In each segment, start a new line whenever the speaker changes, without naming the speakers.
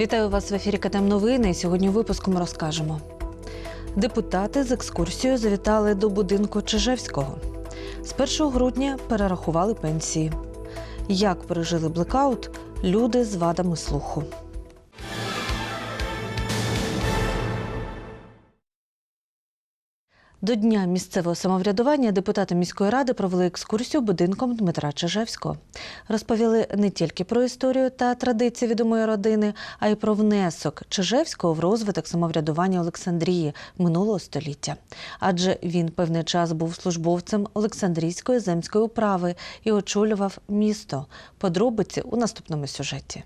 Вітаю вас в ефірі «Катем Новини. Сьогодні у випуску ми розкажемо. Депутати з екскурсією завітали до будинку Чижевського. З 1 грудня перерахували пенсії. Як пережили блекаут люди з вадами слуху. До Дня місцевого самоврядування депутати міської ради провели екскурсію будинком Дмитра Чижевського. Розповіли не тільки про історію та традиції відомої родини, а й про внесок Чижевського в розвиток самоврядування Олександрії минулого століття. Адже він певний час був службовцем Олександрійської земської управи і очолював місто. Подробиці у наступному сюжеті.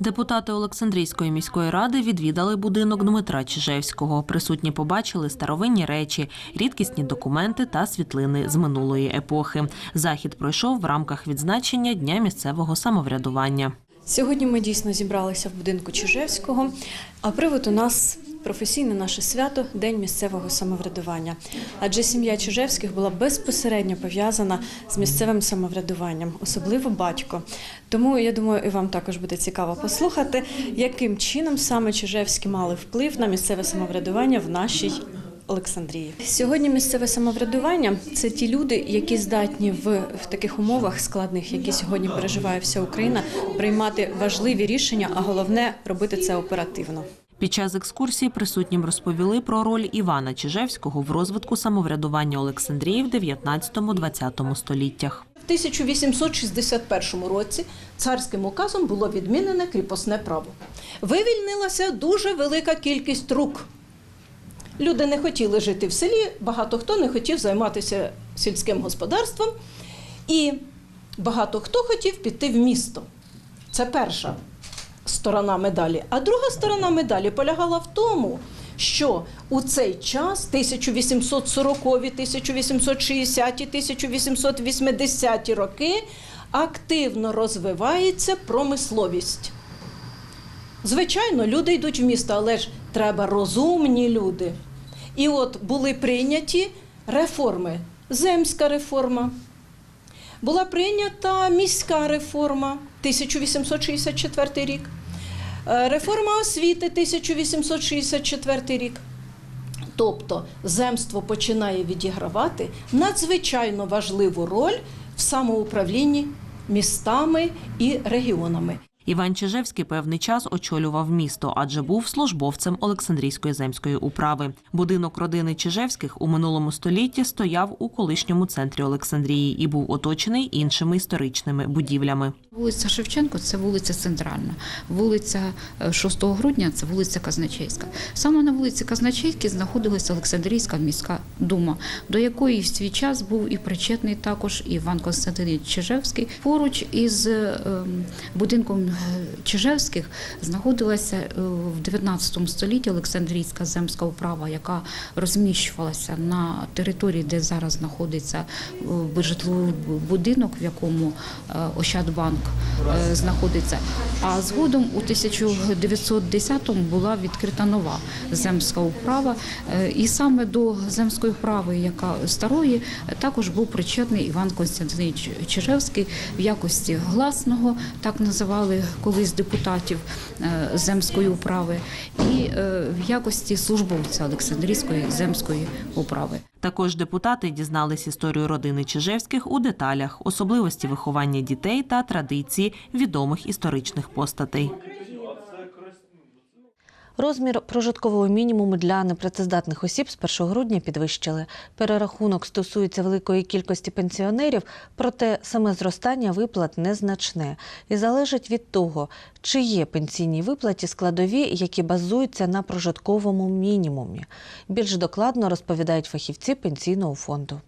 Депутати Олександрійської міської ради відвідали будинок Дмитра Чижевського. Присутні побачили старовинні речі, рідкісні документи та світлини з минулої епохи. Захід пройшов в рамках відзначення Дня місцевого самоврядування.
Сьогодні ми дійсно зібралися в будинку Чижевського, а привод у нас професійне наше свято День місцевого самоврядування. Адже сім'я Чижевських була безпосередньо пов'язана з місцевим самоврядуванням, особливо батько. Тому я думаю, і вам також буде цікаво послухати, яким чином саме Чижевські мали вплив на місцеве самоврядування в нашій Олександрії. Сьогодні місцеве самоврядування це ті люди, які здатні в, в таких умовах складних, які сьогодні переживає вся Україна, приймати важливі рішення, а головне робити це оперативно.
Під час екскурсії присутнім розповіли про роль Івана Чижевського в розвитку самоврядування Олександрії в 19-20 століттях.
В 1861 році царським указом було відмінене кріпосне право. Вивільнилася дуже велика кількість рук. Люди не хотіли жити в селі, багато хто не хотів займатися сільським господарством, і багато хто хотів піти в місто. Це перша сторона медалі. А друга сторона медалі полягала в тому, що у цей час, 1840, 1860, 1880 роки, активно розвивається промисловість. Звичайно, люди йдуть в місто, але ж треба розумні люди. І от були прийняті реформи. Земська реформа, була прийнята міська реформа 1864 рік, е, реформа освіти 1864 рік. Тобто земство починає відігравати надзвичайно важливу роль в самоуправлінні містами і регіонами.
Іван Чижевський певний час очолював місто, адже був службовцем Олександрійської земської управи. Будинок родини Чижевських у минулому столітті стояв у колишньому центрі Олександрії і був оточений іншими історичними будівлями.
Вулиця Шевченко це вулиця Центральна, вулиця е, 6 грудня це вулиця Казначейська. Саме на вулиці Казначейській знаходилася Олександрійська міська дума, до якої в свій час був і причетний також Іван Константинович Чижевський. Поруч із е, будинком е, Чижевських знаходилася е, в 19 столітті Олександрійська земська управа, яка розміщувалася на території, де зараз знаходиться е, житловий будинок, в якому е, Ощадбанк е, знаходиться. А згодом у 1910-му була відкрита нова земська управа, Е, і саме до земської управи, яка старої, е, також був причетний Іван Константинович Чижевський в якості гласного, так називали колись депутатів е, земської управи, і е, в якості службовця Олександрійської земської управи.
Також депутати дізнались історію родини Чижевських у деталях, особливості виховання дітей та традиції відомих історичних постатей.
Розмір прожиткового мінімуму для непрацездатних осіб з 1 грудня підвищили. Перерахунок стосується великої кількості пенсіонерів, проте саме зростання виплат незначне і залежить від того, чи є пенсійні виплаті складові, які базуються на прожитковому мінімумі. Більш докладно розповідають фахівці пенсійного фонду.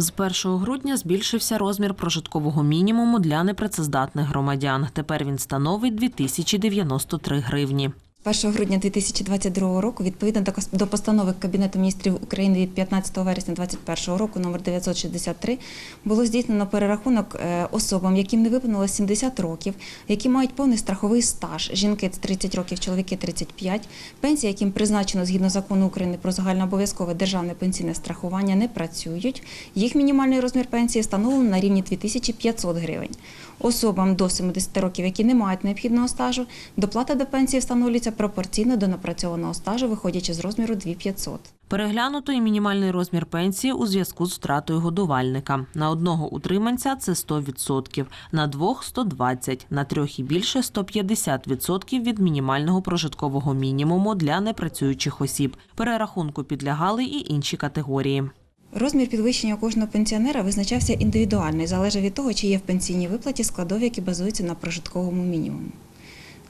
З 1 грудня збільшився розмір прожиткового мінімуму для непрацездатних громадян. Тепер він становить 2093 гривні.
1 грудня 2022 року, відповідно до постанови Кабінету міністрів України від 15 вересня 2021 року, номер 963, було здійснено перерахунок е, особам, яким не виповнилось 70 років, які мають повний страховий стаж. Жінки це 30 років, чоловіки 35. Пенсії, яким призначено згідно закону України про загальнообов'язкове державне пенсійне страхування, не працюють. Їх мінімальний розмір пенсії встановлено на рівні 2500 гривень. Особам до 70 років, які не мають необхідного стажу, доплата до пенсії встановлюється пропорційно до напрацьованого стажу, виходячи з розміру 2500.
Переглянуто і мінімальний розмір пенсії у зв'язку з втратою годувальника. На одного утриманця це 100%, на двох 120, на трьох і більше 150% від мінімального прожиткового мінімуму для непрацюючих осіб. Перерахунку підлягали і інші категорії.
Розмір підвищення кожного пенсіонера визначався індивідуально і залежав від того, чи є в пенсійній виплаті складові, які базуються на прожитковому мінімуму.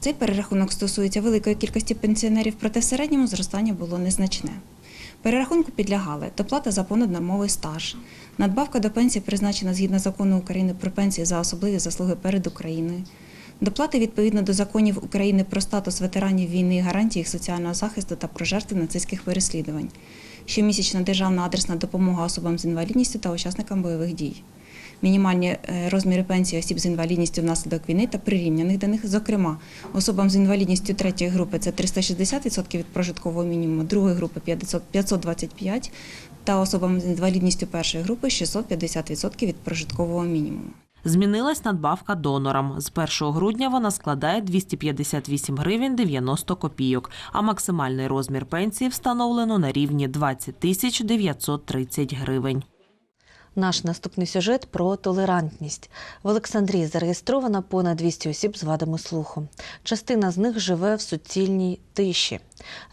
Цей перерахунок стосується великої кількості пенсіонерів, проте в середньому зростання було незначне. Перерахунку підлягали доплата за понаднормовий стаж, надбавка до пенсії призначена згідно закону України про пенсії за особливі заслуги перед Україною, доплати відповідно до законів України про статус ветеранів війни і гарантії їх соціального захисту та про жертви нацистських переслідувань, щомісячна державна адресна допомога особам з інвалідністю та учасникам бойових дій. Мінімальні е, розміри пенсії осіб з інвалідністю внаслідок війни та прирівняних до них, зокрема, особам з інвалідністю третьої групи це 360% від прожиткового мінімуму, другої групи 500 525 та особам з інвалідністю першої групи 650% від прожиткового мінімуму.
Змінилась надбавка донорам. З 1 грудня вона складає 258 гривень 90 копійок, а максимальний розмір пенсії встановлено на рівні 20 тисяч 930 гривень.
Наш наступний сюжет про толерантність. В Олександрії зареєстровано понад 200 осіб з вадами слуху. Частина з них живе в суцільній тиші.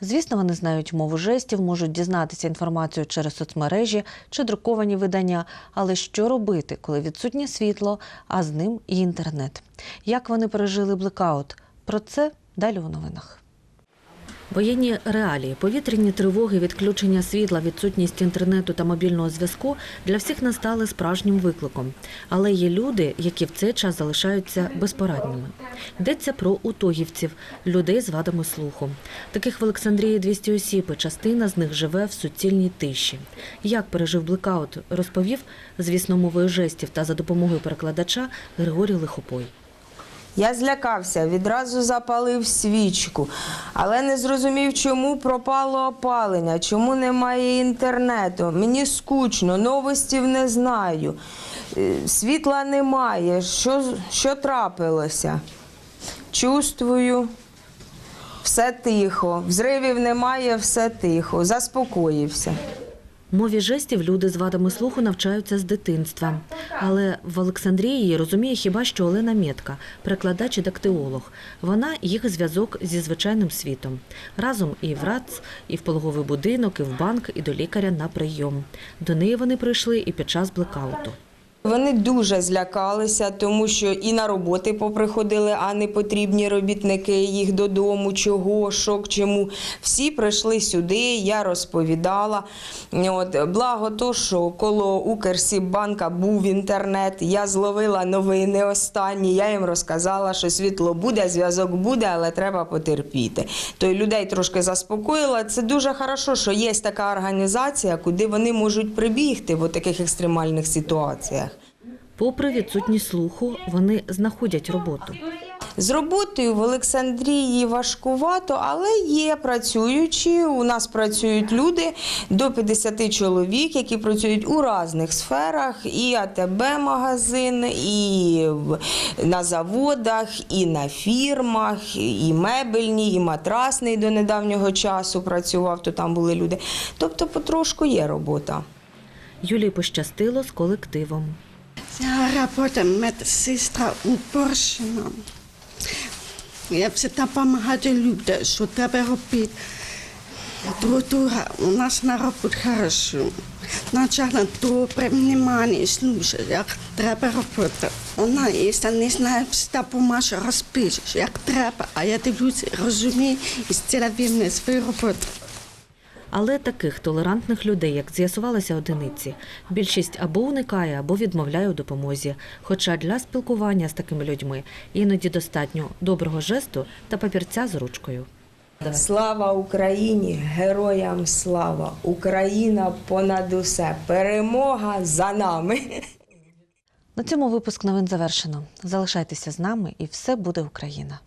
Звісно, вони знають мову жестів, можуть дізнатися інформацію через соцмережі чи друковані видання. Але що робити, коли відсутнє світло, а з ним і інтернет? Як вони пережили блекаут? Про це далі у новинах. Воєнні реалії, повітряні тривоги, відключення світла, відсутність інтернету та мобільного зв'язку для всіх настали справжнім викликом. Але є люди, які в цей час залишаються безпорадніми. Йдеться про утогівців, людей з вадами слуху. Таких в Олександрії 200 осіб, і частина з них живе в суцільній тиші. Як пережив блекаут, розповів, звісно, мовою жестів та за допомогою перекладача Григорій Лихопой.
Я злякався, відразу запалив свічку, але не зрозумів, чому пропало опалення, чому немає інтернету. Мені скучно, новостів не знаю. Е, Світла немає. Що, що трапилося? Чувствую, все тихо. Взривів немає, все тихо. Заспокоївся.
Мові жестів люди з вадами слуху навчаються з дитинства. Але в Олександрії розуміє хіба що Олена Метка, перекладач і дактилолог. Вона їх зв'язок зі звичайним світом. Разом і в РАЦ, і в пологовий будинок, і в банк, і до лікаря на прийом. До неї вони прийшли і під час блекауту.
Вони дуже злякалися, тому що і на роботи поприходили, а не потрібні робітники їх додому, чого, що, к чому. Всі прийшли сюди, я розповідала. От, благо то, що коло Укрсіббанка був інтернет, я зловила новини останні, я їм розказала, що світло буде, зв'язок буде, але треба потерпіти. То людей трошки заспокоїла. Це дуже хорошо, що є така організація, куди вони можуть прибігти в таких екстремальних ситуаціях.
Попри відсутність слуху, вони знаходять роботу.
З роботою в Олександрії важкувато, але є працюючі. У нас працюють люди до 50 чоловік, які працюють у різних сферах: і АТБ-магазин, і на заводах, і на фірмах, і мебельні, і матрасний до недавнього часу працював, то там були люди. Тобто потрошку є робота.
Юлії пощастило з колективом.
Ja, робота медсестра у Поршино. Я всегда допомагати людям, що треба робити. Друга у нас на роботі хорошо. Начально добре, внимание, слушай, як треба робити. Вона, якщо не знає, всегда поможе розпишеш, як треба, а я дивлюся, розумію і зціла вільне свою роботу.
Але таких толерантних людей, як з'ясувалося, одиниці, більшість або уникає, або відмовляє у допомозі. Хоча для спілкування з такими людьми іноді достатньо доброго жесту та папірця з ручкою.
Слава Україні! Героям слава! Україна понад усе! Перемога за нами!
На цьому випуск новин завершено. Залишайтеся з нами, і все буде Україна.